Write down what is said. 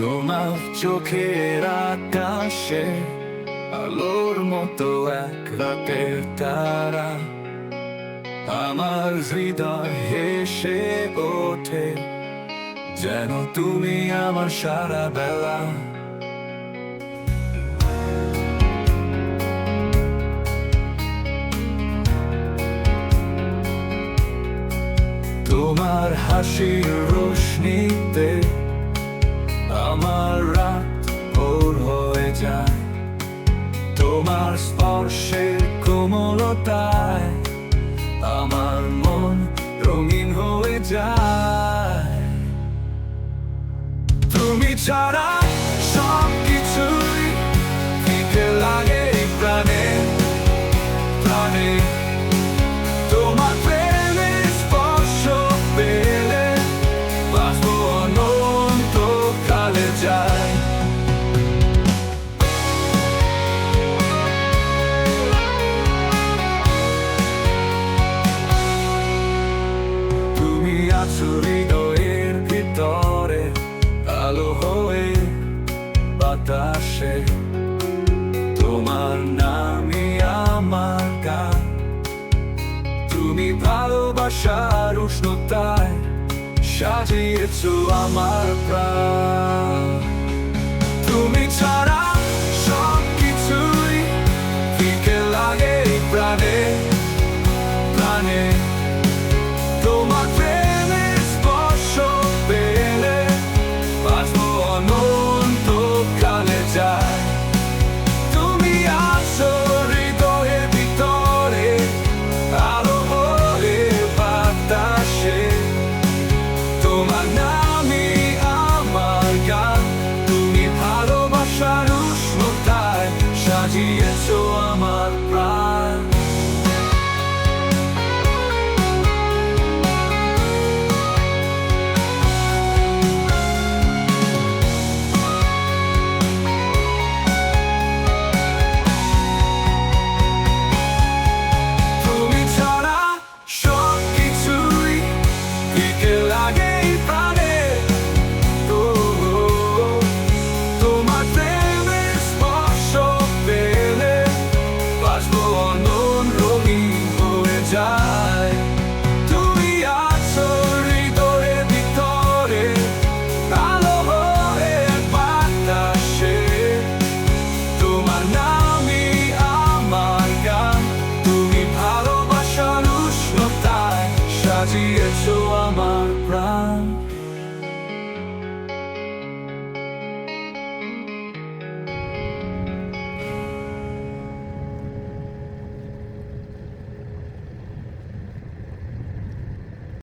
তোমার চোখের আকাশে আলোর মতো এক রাতের তারা। আমার হৃদয় হেসে ওঠে, যেন তুমি আমার সারা বেলা। তোমার হাসির রোশনিতে কোমলতায় আমার মন রঙিন হয়ে যায়। তুমি ছাড়া ভালোবাসার উষ্ণতায় সাজিয়েছ আমার প্রাণ তুমি ছাড়া তাই সাজিয়েছো আমার প্রাণ।